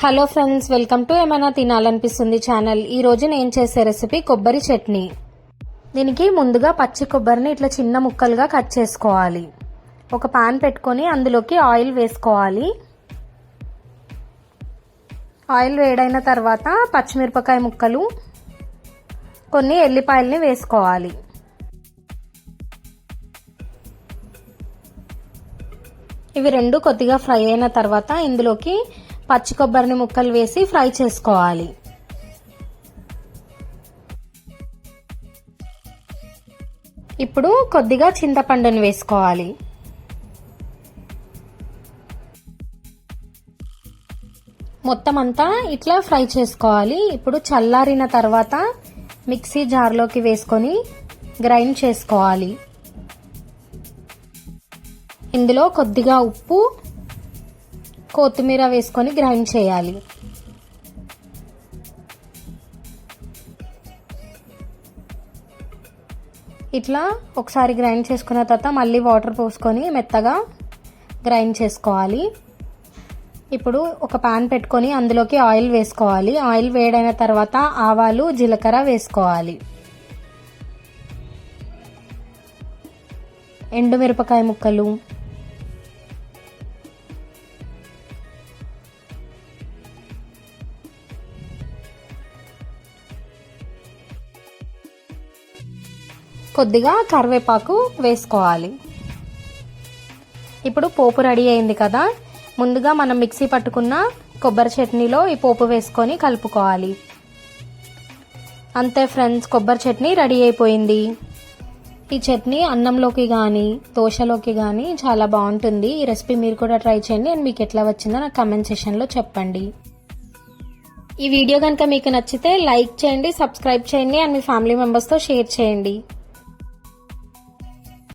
Hello friends welcome to ఏమైనా తినాలనిపిస్తుంది channel ఈ రోజు నేను చేసే రెసిపీ కొబ్బరి చట్నీ. దీనికి ముందుగా పచ్చి కొబ్బరిని ఇట్లా చిన్న ముక్కలుగా కట్ చేసుకోవాలి. ఒక పాన్ పెట్టుకొని అందులోకి ఆయిల్ వేసుకోవాలి. ఆయిల్ వేడైన తర్వాత పచ్చిమిరపకాయ ముక్కలు కొన్ని ఎల్లిపాయల్ని వేసుకోవాలి. ఇవి రెండు కొద్దిగా ఫ్రై అయిన తర్వాత ఇందులోకి పచ్చి కొబ్బరిని ముక్కలు వేసి ఫ్రై చేసుకోవాలి. ఇప్పుడు కొద్దిగా చింతపండుని వేసుకోవాలి. మొత్తం అంతా ఇట్లా ఫ్రై చేసుకోవాలి. ఇప్పుడు చల్లారిన తర్వాత మిక్సీ జార్లోకి వేసుకొని గ్రైండ్ చేసుకోవాలి. ఇందులో కొద్దిగా ఉప్పు కొత్తిమీర వేసుకొని గ్రైండ్ చేయాలి. ఇట్లా ఒకసారి గ్రైండ్ చేసుకున్న తర్వాత మళ్ళీ వాటర్ పోసుకొని మెత్తగా గ్రైండ్ చేసుకోవాలి. ఇప్పుడు ఒక పాన్ పెట్టుకొని అందులోకి ఆయిల్ వేసుకోవాలి. ఆయిల్ వేడైన తర్వాత ఆవాలు జీలకర్ర వేసుకోవాలి. ఎండుమిరపకాయ ముక్కలు. కొద్దిగా కరివేపాకు వేసుకోవాలి. ఇప్పుడు పోపు రెడీ అయింది కదా. ముందుగా మనం మిక్సీ పట్టుకున్న కొబ్బరి చట్నీలో ఈ పోపు వేసుకొని కలుపుకోవాలి. అంతే ఫ్రెండ్స్ కొబ్బరి చట్నీ రెడీ అయిపోయింది. ఈ చట్నీ అన్నంలోకి కానీ దోశలోకి కానీ చాలా బాగుంటుంది. ఈ రెసిపీ మీరు కూడా ట్రై చేయండి. అండ్ మీకు ఎట్లా వచ్చిందో నాకు కమెంట్ సెషన్లో చెప్పండి. ఈ వీడియో కనుక మీకు నచ్చితే లైక్ చేయండి సబ్స్క్రైబ్ చేయండి. అండ్ మీ ఫ్యామిలీ మెంబర్స్తో షేర్ చేయండి.